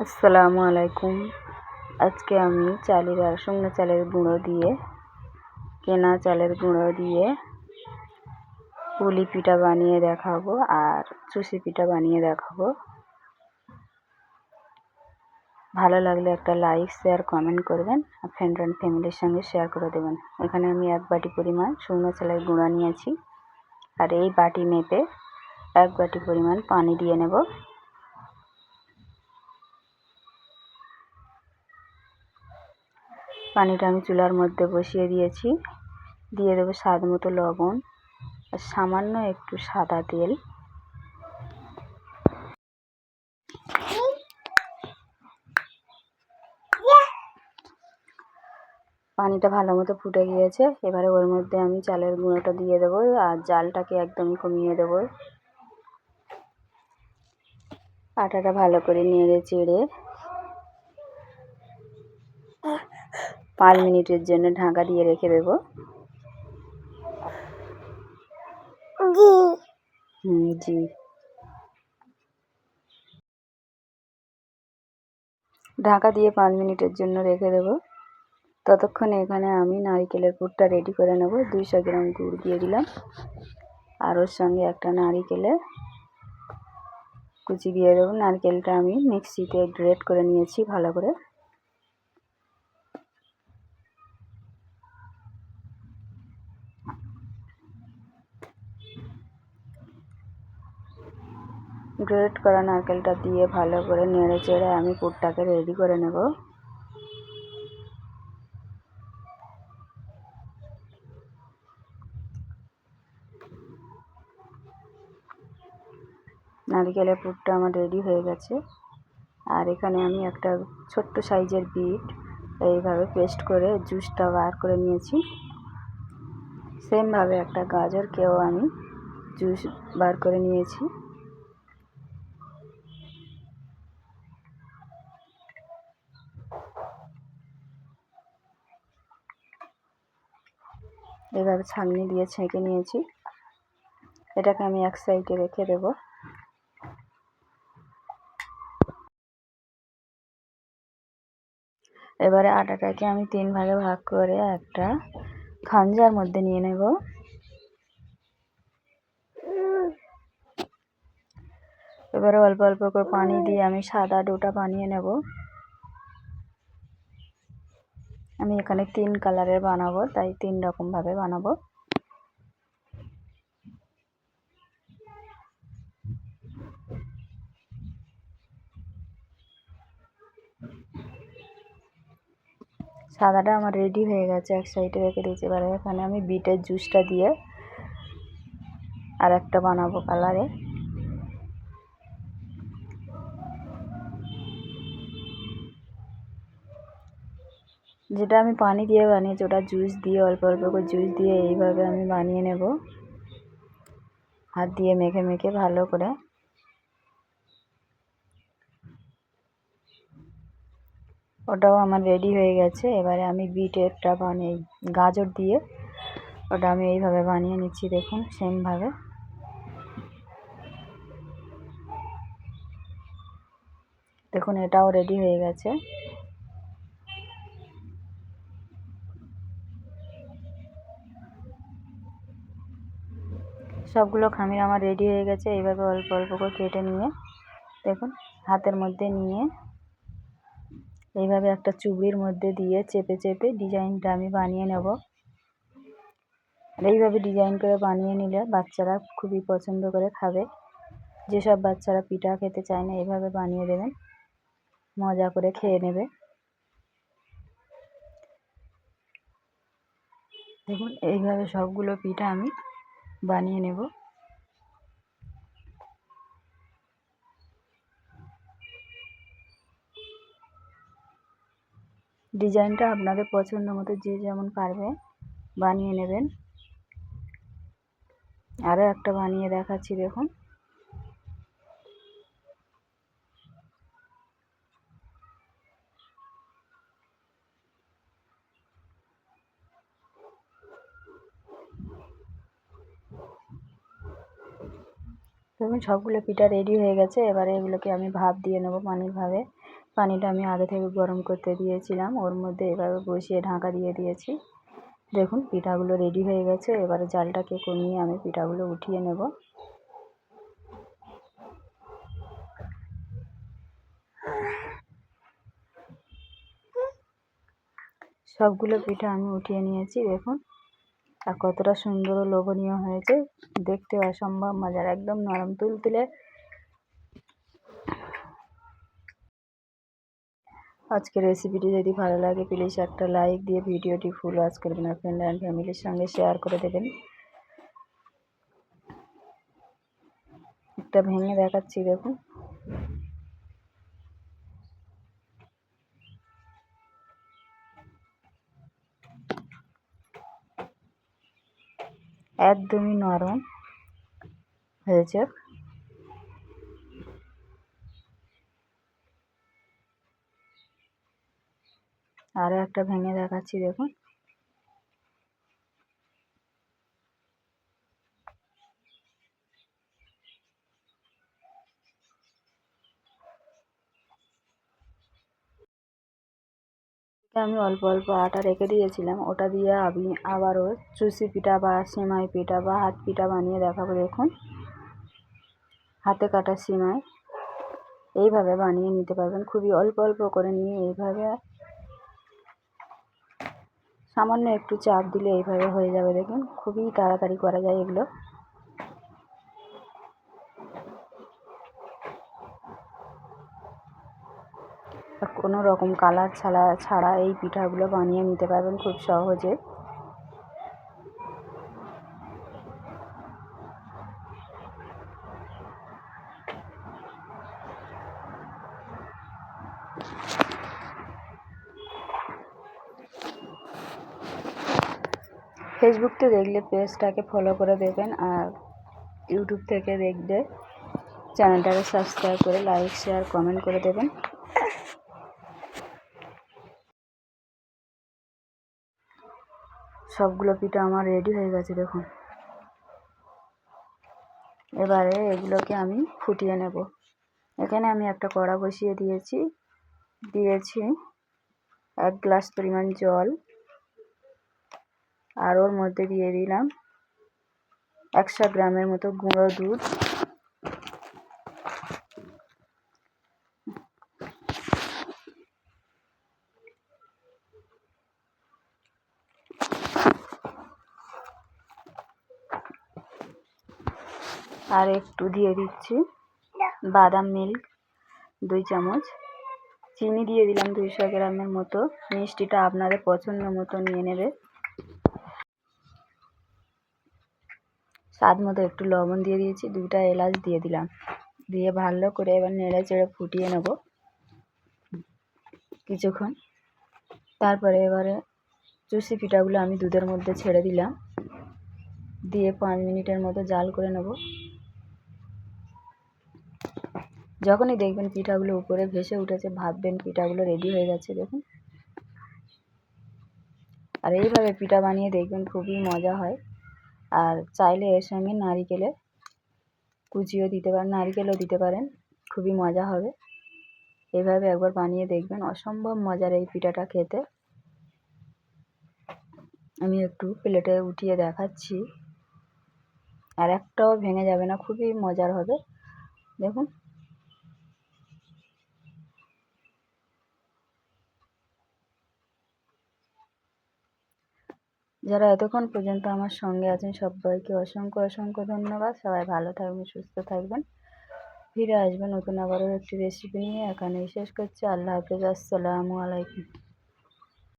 আসসালামু আলাইকুম। আজকে আমি চালের আর শুকনো চালের গুঁড়ো দিয়ে, কেনা চালের গুঁড়ো দিয়ে পুলি পিঠা বানিয়ে দেখাবো আর চুষি পিঠা বানিয়ে দেখাবো। ভালো লাগলে একটা লাইক, শেয়ার, কমেন্ট করবেন আর ফ্রেন্ড অ্যান্ড ফ্যামিলির সঙ্গে শেয়ার করে দেবেন। এখানে আমি এক বাটি পরিমাণ শুকনো চালের গুঁড়ো নিয়েছি আর এই বাটি মেপে এক বাটি পরিমাণ পানি দিয়ে নেব। পানিটা আমি চুলার মধ্যে বসিয়ে দিয়েছি। দিয়ে দেবো স্বাদ মতো লবণ আর সামান্য একটু সাদা তেল। পানিটা ভালো মতো ফুটে গিয়েছে। এবারে ওর মধ্যে আমি চালের গুঁড়োটা দিয়ে দেবো আর জালটাকে একদমই কমিয়ে দেবো। আটাটা ভালো করে নেড়ে চেড়ে পাঁচ মিনিটের জন্য ঢাকা দিয়ে রেখে দেবো। জি। ঢাকা দিয়ে পাঁচ মিনিটের জন্য রেখে দেবো। ততক্ষণে এখানে আমি নারিকেলের পুরটা রেডি করে নেব। দুইশো গ্রাম গুড় দিয়ে দিলাম। আর ওর সঙ্গে একটা নারিকেলের কুচি দিয়ে দেবো। নারকেলটা আমি মিক্সিতে গ্রেট করে নিয়েছি ভালো করে। গ্রেট করা নারকেলটা দিয়ে ভালো করে নেড়ে চেড়ে আমি পুরটাকে রেডি করে নেব। নারকেলের পুরটা আমার রেডি হয়ে গেছে। আর এখানে আমি একটা ছোট্ট সাইজের বিট এইভাবে পেস্ট করে জুসটা বার করে নিয়েছি। সেমভাবে একটা গাজরকেও আমি জুস বার করে নিয়েছি। এভাবে ছাঁকনি দিয়ে ছেঁকে নিয়েছি। এটাকে আমি এক সাইডে রেখে দেব। এবারে আটাটাকে আমি তিন ভাগে ভাগ করে একটা খাঞ্জার মধ্যে নিয়ে নেব। এবারে অল্প অল্প করে পানি দিয়ে আমি সাদা ডোটা বানিয়ে নেব। আমি এখানে তিন কালারের বানাবো, তাই তিন রকমভাবে বানাবো। সাদাটা আমার রেডি হয়ে গেছে, এক সাইডে রেখে দিয়েছি। এবারে এখানে আমি বিটের জুসটা দিয়ে আর একটা বানাবো কালারে যেটা আমি পানি দিয়ে বানিয়েছি, ওটা জুস দিয়ে, অল্প অল্প করে জুস দিয়ে এইভাবে আমি বানিয়ে নেব। হাত দিয়ে মেখে মেখে ভালো করে। ওটাও আমার রেডি হয়ে গেছে। এবারে আমি বিটেরটা বানিয়ে, গাজর দিয়ে ওটা আমি এইভাবে বানিয়ে নিচ্ছি, দেখুন সেমভাবে দেখুন, এটাও রেডি হয়ে গেছে। সবগুলো খামির আমার রেডি হয়ে গেছে। এইভাবে অল্প অল্প করে কেটে নিয়ে, দেখুন, হাতের মধ্যে নিয়ে, এইভাবে একটা চুবড়ির মধ্যে দিয়ে চেপে চেপে ডিজাইনটা আমি বানিয়ে নেব। এইভাবে ডিজাইন করে বানিয়ে নিলে বাচ্চারা খুবই পছন্দ করে খাবে। যেসব বাচ্চারা পিঠা খেতে চায় না, এইভাবে বানিয়ে দেবেন। মজা করে খেয়ে নেবে। দেখুন, এইভাবে সবগুলো পিঠা আমি বানিয়ে নেব। ডিজাইনটা আপনাদের পছন্দ মতো যে যেমন পারবে বানিয়ে নেবেন। আরও একটা বানিয়ে দেখাচ্ছি দেখুন। সবগুলো পিঠা রেডি হয়ে গেছে। এবারে এগুলোকে আমি ভাপ দিয়ে নেব পানির ভাবে পানিটা আমি আগে থেকে গরম করতে দিয়েছিলাম। ওর মধ্যে এভাবে বসিয়ে ঢাকা দিয়ে দিয়েছি। দেখুন, পিঠাগুলো রেডি হয়ে গেছে। এবারে জালটাকে কমিয়ে আমি পিঠাগুলো উঠিয়ে নেব। সবগুলো পিঠা আমি উঠিয়ে নিয়েছি, দেখুন। আর কতটা সুন্দর লোভনীয় হয়েছে। দেখতে অসম্ভব, মজার একদম নরম তুলতুলে আজকের রেসিপিটি যদি ভালো লাগে প্লিজ একটা লাইক দিয়ে ভিডিওটি ফুল ওয়াচ করবেন আর ফ্রেন্ড অ্যান্ড ফ্যামিলির সঙ্গে শেয়ার করে দেবেন। একটা ভেঙে দেখাচ্ছি, দেখুন। একদমই নরম হয়েছে। আরও একটা ভেঙে দেখাচ্ছি দেখুন। আমি অল্প অল্প আটা রেখে দিয়েছিলাম। ওটা দিয়ে আমি আবারও চুষি পিঠা বা সিমাই পিঠা বা হাত পিঠা বানিয়ে দেখাবো, দেখুন। হাতে কাটা সিমাই। এইভাবে বানিয়ে নিতে পারবেন। খুবই অল্প অল্প করে নিয়ে এইভাবে সামান্য একটু চাপ দিলে এইভাবে হয়ে যাবে, দেখুন। খুবই তাড়াতাড়ি করা যায় এগুলো। কোনো রকম কালার ছাড়া ছাড়া এই পিঠাগুলো বানিয়ে নিতে পারবেন খুব সহজে। ফেসবুকতে দেখলে পেজটাকে ফলো করে দেবেন আর ইউটিউব থেকে দেখলে চ্যানেলটাকে সাবস্ক্রাইব করে লাইক শেয়ার কমেন্ট করে দেবেন। সবগুলো পিঠা আমার রেডি হয়ে গেছে, দেখুন। এবারে এগুলোকে আমি ফুটিয়ে নেব। এখানে আমি একটা কড়া বসিয়ে দিয়েছি। দিয়েছি এক গ্লাস পরিমাণ জল। আর ওর মধ্যে দিয়ে দিলাম একশো গ্রামের মতো গুঁড়ো দুধ। আর একটু দিয়ে দিচ্ছি। বাদাম মিল্ক, দুই চামচ। চিনি দিয়ে দিলাম দুইশো গ্রামের মতো। মিষ্টিটা আপনাদের পছন্দ মতো নিয়ে নেবে। স্বাদ মতো একটু লবণ দিয়ে দিয়েছি, দুইটা এলাচ দিয়ে দিলাম। দিয়ে ভালো করে এবার নেড়ে চেড়ে ফুটিয়ে নেব। কিছুক্ষণ। তারপরে এবারে চুষি পিঠাগুলো আমি দুধের মধ্যে ছেড়ে দিলাম। দিয়ে পাঁচ মিনিটের মতো জাল করে নেব। যখনই দেখবেন পিঠাগুলো উপরে ভেসে উঠেছে, ভাববেন পিঠাগুলো রেডি হয়ে গেছে, দেখুন। আর এইভাবে পিঠা বানিয়ে দেখবেন খুবই মজা হয়। আর চাইলে এর সঙ্গে নারিকেলে কুচিও দিতে পারেন, নারিকেলও দিতে পারেন, খুবই মজা হবে। এইভাবে একবার বানিয়ে দেখবেন, অসম্ভব মজার এই পিঠাটা খেতে। আমি একটু প্লেটে উঠিয়ে দেখাচ্ছি। আর একটাও ভেঙে যাবে না, খুবই মজার হবে। দেখুন। যারা এতক্ষণ পর্যন্ত আমার সঙ্গে আছেন, সবাইকে অসংখ্য অসংখ্য ধন্যবাদ। সবাই ভালো থাকবেন, সুস্থ থাকবেন। ফিরে আসবেন নতুন আবারও একটি রেসিপি নিয়ে। এখানেই শেষ করছি। আল্লাহ হাফেজ। আসসালামু আলাইকুম।